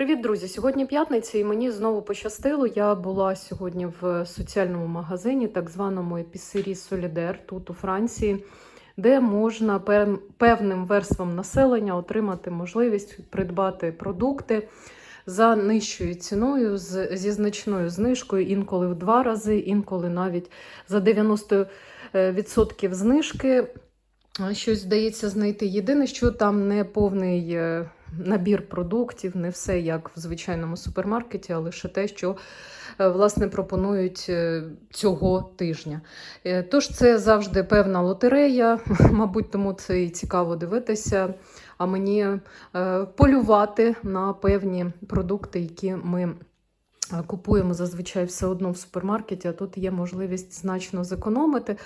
Привіт, друзі! Сьогодні п'ятниця, і мені знову пощастило. Я була сьогодні в соціальному магазині, так званому епісері Солідер, тут у Франції, де можна певним верствам населення отримати можливість придбати продукти за нижчою ціною, зі значною знижкою, інколи в два рази, інколи навіть за 90% знижки. Щось вдається знайти. Єдине, що там не повний е, набір продуктів, не все як в звичайному супермаркеті, а лише те, що е, власне пропонують е, цього тижня. Е, Тож це завжди певна лотерея, мабуть, тому це і цікаво дивитися. А мені полювати на певні продукти, які ми. Купуємо зазвичай все одно в супермаркеті, а тут є можливість значно зекономити.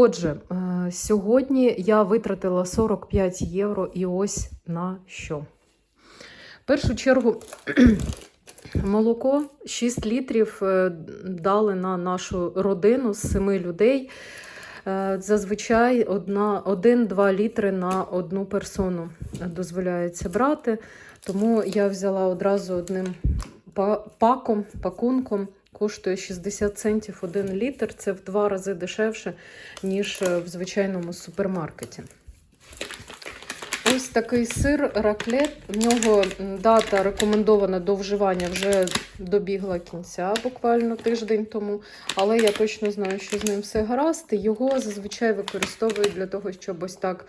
Отже, е, сьогодні я витратила 45 євро і ось на що. В першу чергу молоко 6 літрів е, дали на нашу родину з 7 людей. Е, Зазвичай 1-2 літри на одну персону дозволяється брати. Тому я взяла одразу одним паком, пакунком. Коштує 60 центів 1 літр. Це в два рази дешевше, ніж е, в звичайному супермаркеті. Такий сир раклет. В нього дата рекомендована до вживання вже добігла кінця, буквально тиждень тому. Але я точно знаю, що з ним все гаразд. Його зазвичай використовують для того, щоб ось так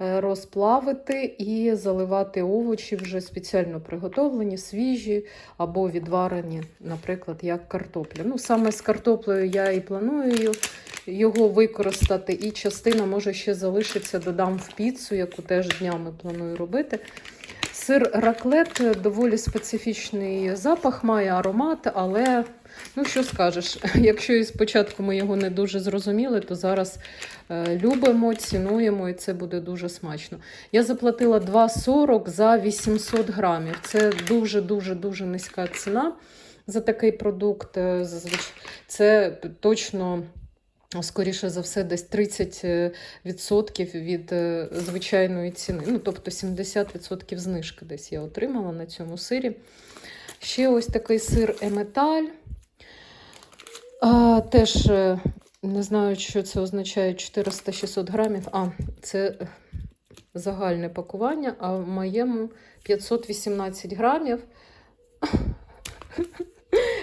е, розплавити і заливати овочі вже спеціально приготовлені, свіжі або відварені, наприклад, як картопля. Ну, саме з картоплею я і планую його використати, і частина може ще залишиться, додам в піцу, яку теж днями планую робити. Сир раклет доволі специфічний запах, має аромат, але ну що скажеш, якщо і спочатку ми його не дуже зрозуміли, то зараз е, любимо, цінуємо і це буде дуже смачно. Я заплатила 2,40 за 800 грамів. Це дуже-дуже дуже низька ціна за такий продукт. Е, Це точно. Скоріше за все, десь 30% від е, звичайної ціни. Ну, тобто 70% знижки десь я отримала на цьому сирі. Ще ось такий сир Еметаль. А, теж е, не знаю, що це означає 400-600 грамів. А, це загальне пакування, а в моєму 518 грамів.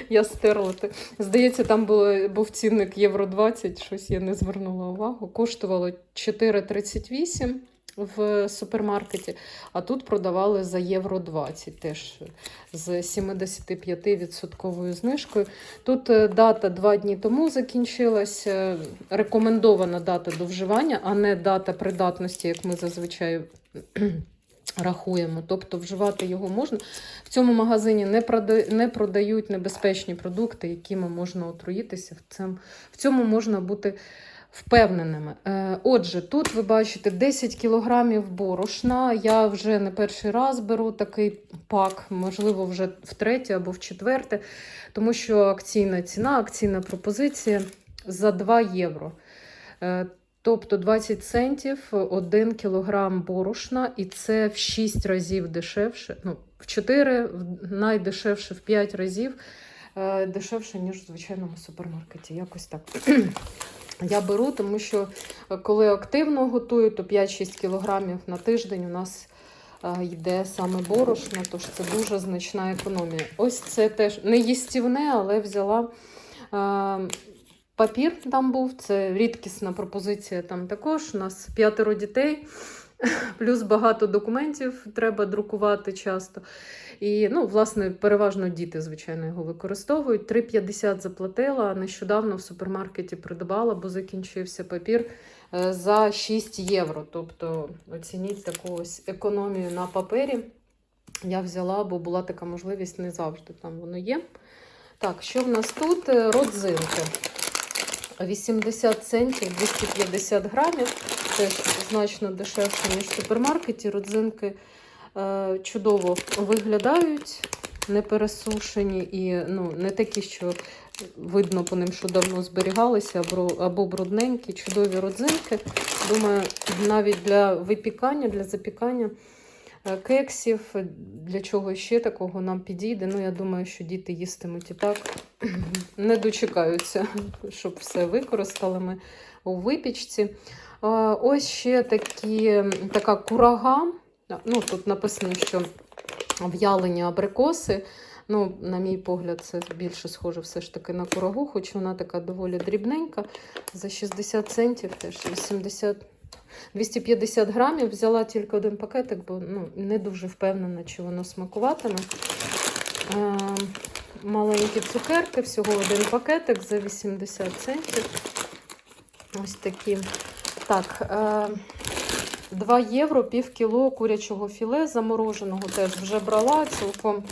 Я стерла. те. Здається, там було, був цінник євро 20, щось я не звернула увагу. Коштувало 4,38 в супермаркеті, а тут продавали за євро 20, теж з 75% знижкою. Тут е, дата два дні тому закінчилась. е, Рекомендована дата до вживання, а не дата придатності, як ми зазвичай. Рахуємо, тобто вживати його можна. В цьому магазині не прода- не продають небезпечні продукти, якими можна отруїтися. В цьому, в можна бути впевненими. Е, Отже, тут ви бачите 10 кілограмів борошна. Я вже не перший раз беру такий пак, можливо, вже втретє або в четверте, тому що акційна ціна, акційна пропозиція за 2 євро. Тобто 20 центів 1 кілограм борошна, і це в 6 разів дешевше. Ну, в 4, найдешевше в 5 разів е, дешевше, ніж в звичайному супермаркеті. Якось так. Я беру, тому що е, коли активно готую, то 5-6 кілограмів на тиждень у нас е, йде саме борошно, тож це дуже значна економія. Ось це теж не їстівне, але взяла. Папір там був, це рідкісна пропозиція там також. У нас п'ятеро дітей, плюс багато документів треба друкувати часто. І, ну, власне, переважно діти, звичайно, його використовують. 3,50 заплатила, нещодавно в супермаркеті придбала, бо закінчився папір е, за 6 євро. Тобто оцініть таку ось економію на папері. Я взяла, бо була така можливість не завжди там воно є. Так, що в нас тут? Е, Родзинки. 80 центів 250 грамів. Теж значно дешевше, ніж в супермаркеті. Родзинки е, чудово виглядають, не пересушені і ну, не такі, що видно по ним, що давно зберігалися, або, брудненькі, чудові родзинки. Думаю, навіть для випікання, для запікання е, кексів. Для чого ще такого нам підійде? Ну, я думаю, що діти їстимуть і так. Не дочекаються, щоб все використали ми у випічці. Ось ще такі, така курага. Ну, тут написано, що в'ялені абрикоси. Ну, на мій погляд, це більше схоже все ж таки на курагу, хоч вона така доволі дрібненька. За 60 центів теж 80, 250 грамів. Взяла тільки один пакетик, бо ну, не дуже впевнена, чи воно смакуватиме. Е, маленькі цукерки, всього один пакетик за 80 центів. Ось такі. Так, е, 2 євро, пів кіло курячого філе замороженого теж вже брала цілком.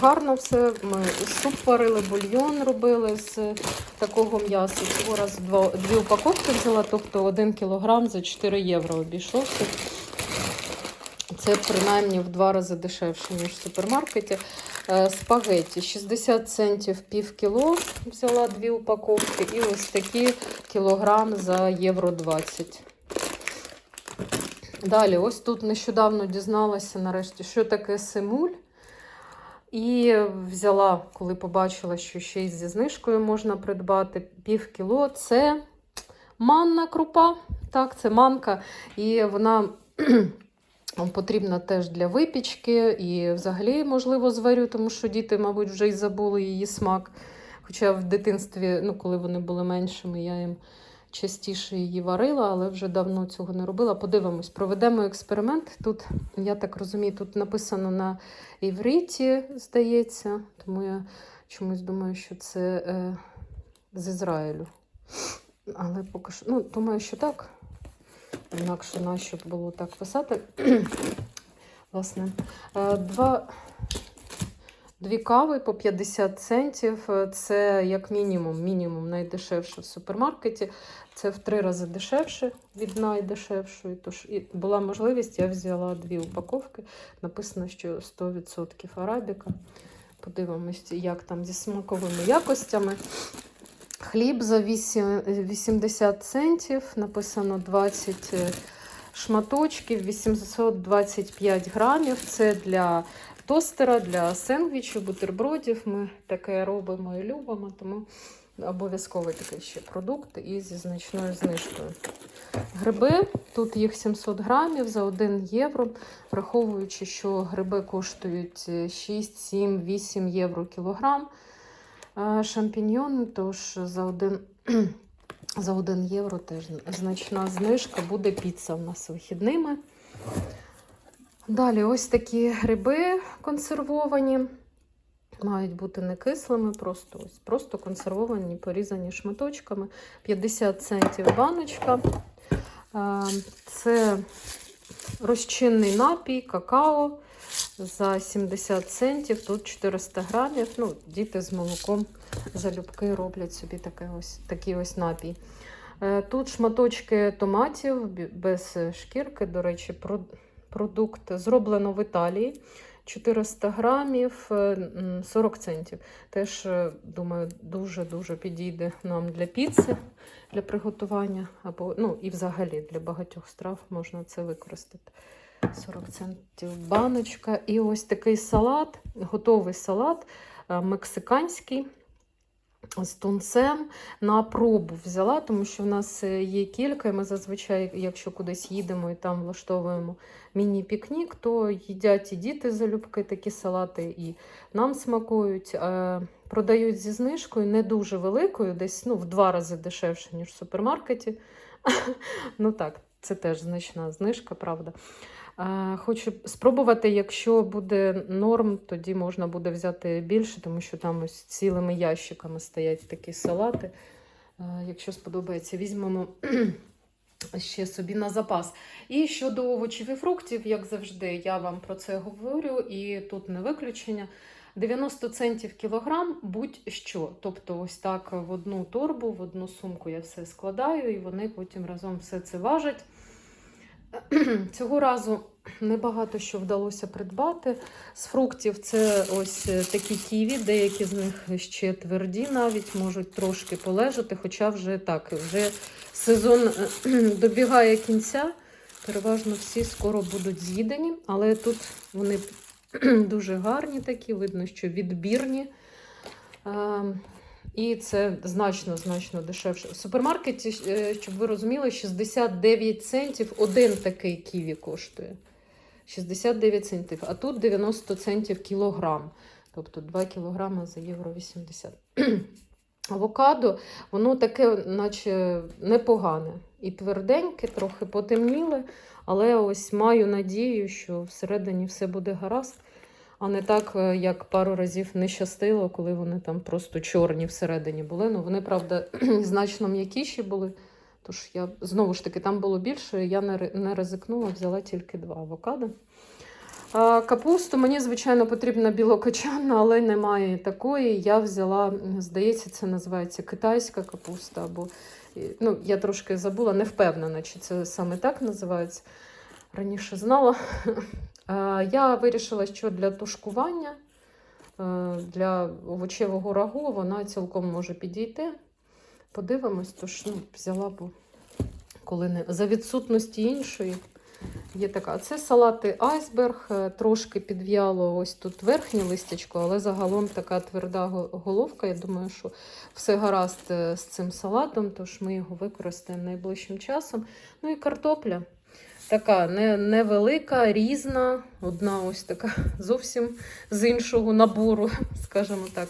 Гарно все. Ми суп варили, бульйон робили з такого м'яса. Цього два, дві упаковки взяла, тобто 1 кілограм за 4 євро обійшовся. Це принаймні в два рази дешевше, ніж в супермаркеті. Е, Спагетті 60 центів пів кіло взяла дві упаковки. І ось такі кілограм за євро 20. Далі, ось тут нещодавно дізналася нарешті, що таке семуль. І взяла, коли побачила, що ще й зі знижкою можна придбати пів кіло. Це манна крупа. Так, це манка. І вона потрібна теж для випічки. І взагалі, можливо, зварю, тому що діти, мабуть, вже й забули її смак. Хоча в дитинстві, ну, коли вони були меншими, я їм частіше її варила, але вже давно цього не робила. Подивимось, проведемо експеримент. Тут, я так розумію, тут написано на івриті, здається, тому я чомусь думаю, що це е, з Ізраїлю. Але поки що, ну, думаю, що так. Інакше нащо було так писати. Власне, е, два. Дві кави по 50 центів. Це як мінімум, мінімум найдешевше в супермаркеті. Це в три рази дешевше від найдешевшої. Тож і була можливість, я взяла дві упаковки. Написано, що 100% арабіка. Подивимось, як там зі смаковими якостями. Хліб за 8 80 центів. Написано 20 шматочків, 825 грамів. Це для тостера, для сендвічів, бутербродів. Ми таке робимо і любимо, тому обов'язковий такий ще продукт і зі значною знижкою. Гриби, тут їх 700 грамів за 1 євро, враховуючи, що гриби коштують 6, 7, 8 євро кілограм. А Шампіньйони, тож за 1, за 1 євро теж значна знижка, буде піца у нас вихідними. Далі ось такі гриби консервовані. Мають бути не кислими, просто ось, просто консервовані, порізані шматочками. 50 центів баночка. Це розчинний напій, какао за 70 центів. Тут 400 грамів. Ну, діти з молоком залюбки роблять собі таке ось, такий ось напій. Е, Тут шматочки томатів без шкірки, до речі, продукт зроблено в Італії. 400 грамів, е, 40 центів. Теж, е, думаю, дуже-дуже підійде нам для піци, для приготування, або, ну, і взагалі для багатьох страв можна це використати. 40 центів баночка. І ось такий салат, готовий салат е, мексиканський. З тунцем на пробу взяла, тому що в нас е, є кілька, і ми зазвичай, якщо кудись їдемо і там влаштовуємо міні-пікнік, то їдять і діти залюбки такі салати, і нам смакують. Е, Продають зі знижкою не дуже великою, десь ну, в два рази дешевше, ніж в супермаркеті. Ну так, це теж значна знижка, правда. Хочу спробувати, якщо буде норм, тоді можна буде взяти більше, тому що там ось цілими ящиками стоять такі салати. Якщо сподобається, візьмемо ще собі на запас. І щодо овочів і фруктів, як завжди, я вам про це говорю, і тут не виключення. 90 центів кілограм будь-що. Тобто, ось так в одну торбу, в одну сумку я все складаю, і вони потім разом все це важать. Цього разу небагато що вдалося придбати. З фруктів це ось е, такі ківі, деякі з них ще тверді, навіть можуть трошки полежати, хоча вже так, вже сезон е, добігає кінця. переважно всі скоро будуть з'їдені, але тут вони дуже гарні такі, видно, що відбірні. І це значно, значно дешевше. В супермаркеті, е, щоб ви розуміли, 69 центів один такий ківі коштує. 69 центів, а тут 90 центів кілограм. Тобто 2 кілограми за євро 80. Авокадо, воно таке, наче непогане. І тверденьке, трохи потемніле, але ось маю надію, що всередині все буде гаразд, а не так, е, як пару разів не щастило, коли вони там просто чорні всередині були. Ну, вони, правда, значно м'якіші були. Тож я знову ж таки там було більше, я не, не ризикнула, взяла тільки два авокадо. А, капусту мені, звичайно, потрібна білокочанна, але немає такої. Я взяла, здається, це називається китайська капуста. Або, ну, я трошки забула, не впевнена, чи це саме так називається. Раніше знала. Я вирішила, що для тушкування, е, для овочевого рагу вона цілком може підійти. Подивимось, тож ну, взяла, бо коли не за відсутності іншої. Є така. Це салати айсберг, е, трошки підв'яло ось тут верхнє листячко, але загалом така тверда головка. Я думаю, що все гаразд е, з цим салатом, тож ми його використаємо найближчим часом. Ну і картопля. Така невелика, різна, одна ось така зовсім з іншого набору, скажімо так.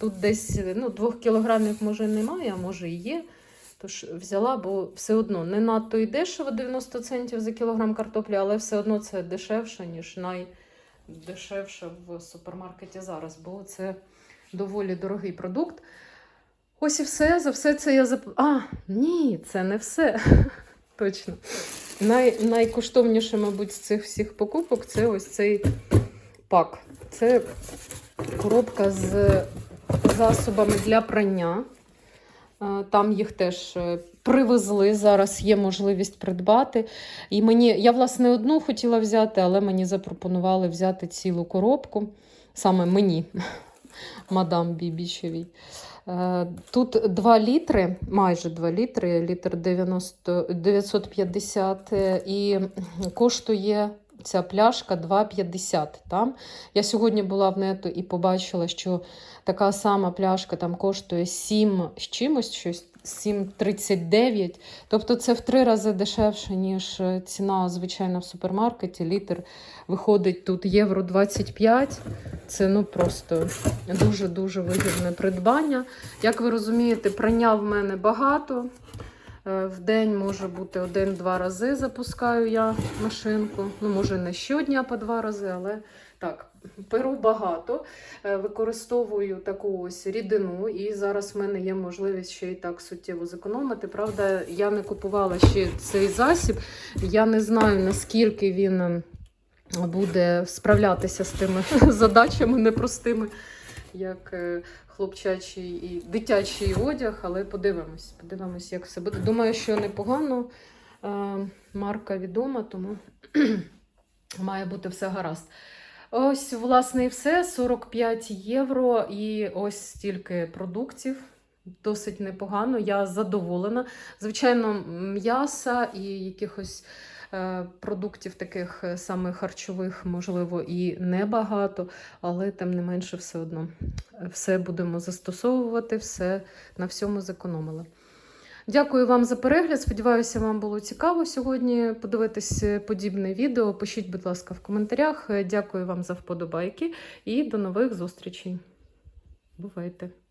Тут десь ну, двох кілограмів може немає, а може і є. Тож взяла, бо все одно не надто і дешево 90 центів за кілограм картоплі, але все одно це дешевше, ніж найдешевше в супермаркеті зараз, бо це доволі дорогий продукт. Ось і все. За все це я зап... А, ні, це не все. Точно. Най... Найкоштовніше, мабуть, з цих всіх покупок це ось цей пак. Це коробка з засобами для прання. Е, Там їх теж е, привезли. Зараз є можливість придбати. І мені, я, власне, одну хотіла взяти, але мені запропонували взяти цілу коробку. Саме мені, мадам Бібічевій. Е, Тут 2 літри, майже 2 літри, літр 90, 950 е, і коштує ця пляшка 2,50 там. Я сьогодні була в нету і побачила, що така сама пляшка там коштує 7 з чимось, щось 7,39. Тобто це в три рази дешевше, ніж е, ціна звичайно в супермаркеті. Літр виходить тут євро 25. Це ну просто дуже-дуже вигідне придбання. Як ви розумієте, прання в мене багато. Е, В день може бути один-два рази запускаю я машинку. Ну, може, не щодня по два рази, але так, перу багато. Е, Використовую таку ось рідину, і зараз в мене є можливість ще й так суттєво зекономити. Правда, я не купувала ще цей засіб. Я не знаю, наскільки він буде справлятися з тими задачами непростими, як е, хлопчачий і дитячий одяг, але подивимось, подивимось, як все буде. Думаю, що непогано. Е, Марка відома, тому має бути все гаразд. Ось, власне, і все. 45 євро і ось стільки продуктів. Досить непогано, я задоволена. Звичайно, м'яса і якихось продуктів таких е, саме харчових, можливо, і небагато, але тим не менше, все одно е, все будемо застосовувати, все на всьому зекономили. Дякую вам за перегляд. Сподіваюся, вам було цікаво сьогодні подивитись е, подібне відео. Пишіть, будь ласка, в коментарях. Е, Дякую вам за вподобайки і до нових зустрічей. Бувайте!